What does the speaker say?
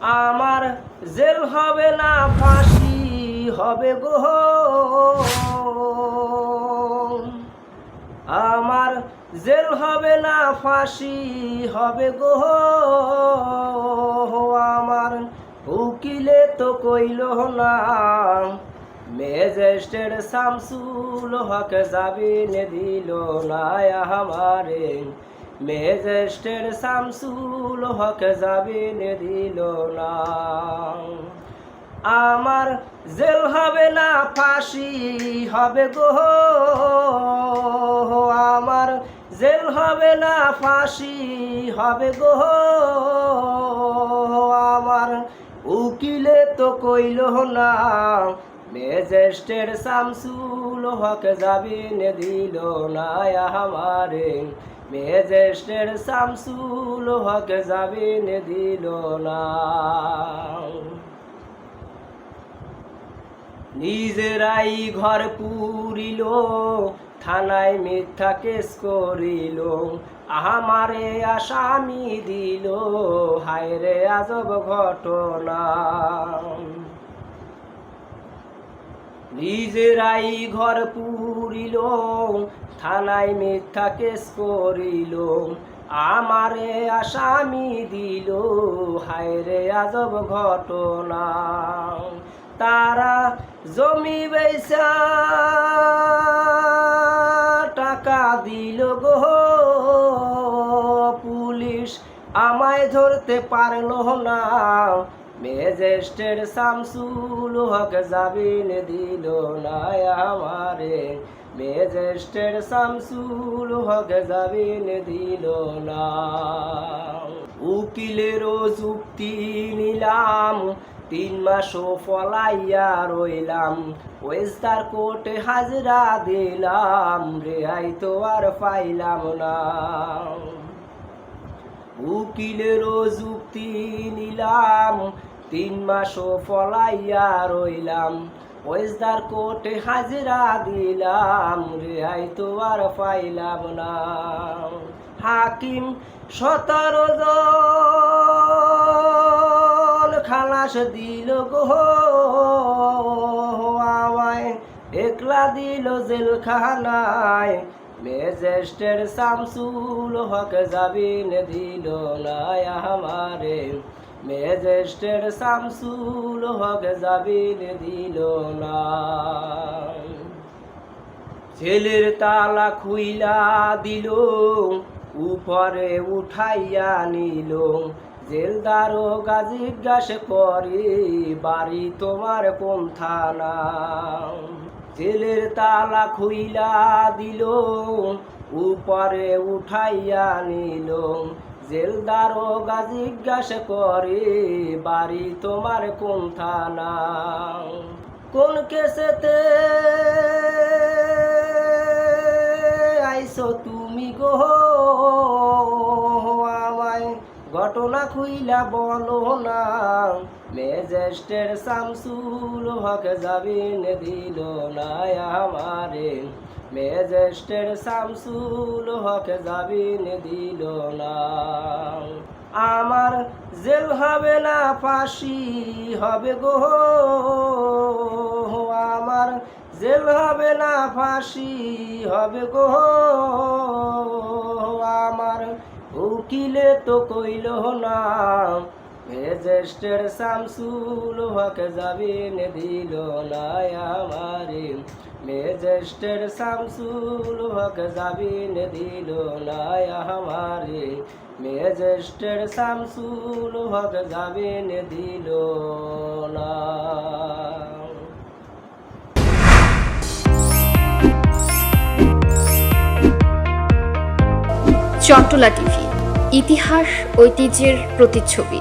আমার জেল হবে না, ফাঁসি হবে গো আমার জেল হবে না, ফাঁসি হবে গো আমার উকিলে তো কইল না মেজেস্টের শামসুল হক জাবিন দিল না আমারে। মেজেস্টের শামসুল হক জাবিন দিল না। আমার জেল হবে না, ফাঁসি হবে গো। আমার জেল হবে না, ফাঁসি হবে গো। আমার উকিলে তো কইল না মেজেস্টের শামসুল হক জাবিন দিল না আমারে। মেজেস্টের শামসুল হক জাবিন দিল না নিজেরাই ঘর পুরিল, থানায় মিথ্যা কেস করিল। আমারে আসামি দিল হায় রে আজব ঘটনা। নিজেরাই ঘর পুরিল, থানায় মিথ্যা কেস করিল। আমারে আসামি দিল হায় রে আজব ঘটনা। তারা জমি বেচা টাকা দিল গো। পুলিশ আমায় ধরতে পারল না। মেজেস্টের শামসুল হক জাবিন দিল না আমারে। মেজেস্টের শামসুল হক জাবিন দিল না উকিলেরও যুক্তি নিলাম, তিন মাসও ফলাইয়া রইলাম। ওয়েস্টার কোর্টে হাজরা দিলাম, রেহাই তো আর পাইলাম না। উকিলেরও যুক্তি নিলাম তিন মাসও ফলাইয়া রইলাম ওয়েস্টার কোর্টে হাজরা দিলাম, রেহাই তো আর পাইলাম না। হাকিম সতেরো জন খালাস দিল গো একলা দিল জেলখানায়, মেজেস্টের শামসুল হক জাবিন দিল না আমারে। মেজেস্টের শামসুল হক জাবিন দিল না। ছেলের তালা খুইলা দিল, উপরে উঠাইয়া নিল। জেলদারও জিজ্ঞাসা করে, বাড়ি তোমার কোন থানা জেলের তালা খুইলা দিল, উপরে উঠাইয়া নিল। জেলদারও জিজ্ঞাসা করে, বাড়ি তোমার কোন থানা? কোন কেসেতে আইসো তুমি গো? আমায় ঘটনা খুইলা বলো না। মেজেস্টের শামসুল হক জাবিন দিল না আমারে। মেজেস্টের শামসুল হক জাবিন দিল না আমার জেল হবে না, ফাঁসি হবে গো। আমার জেল হবে না, ফাঁসি হবে গো। আমার উকিলে তো কইল না মেজেস্টের শামসুল হক জাবিন দিল না আমারে। মেজেস্টের শামসুল হক জাবিন দিল না আমারে। মেজেস্টের শামসুল হক জাবিন দিল না। চট্টলা টিভি, ইতিহাস, ঐতিহ্যের প্রতিচ্ছবি।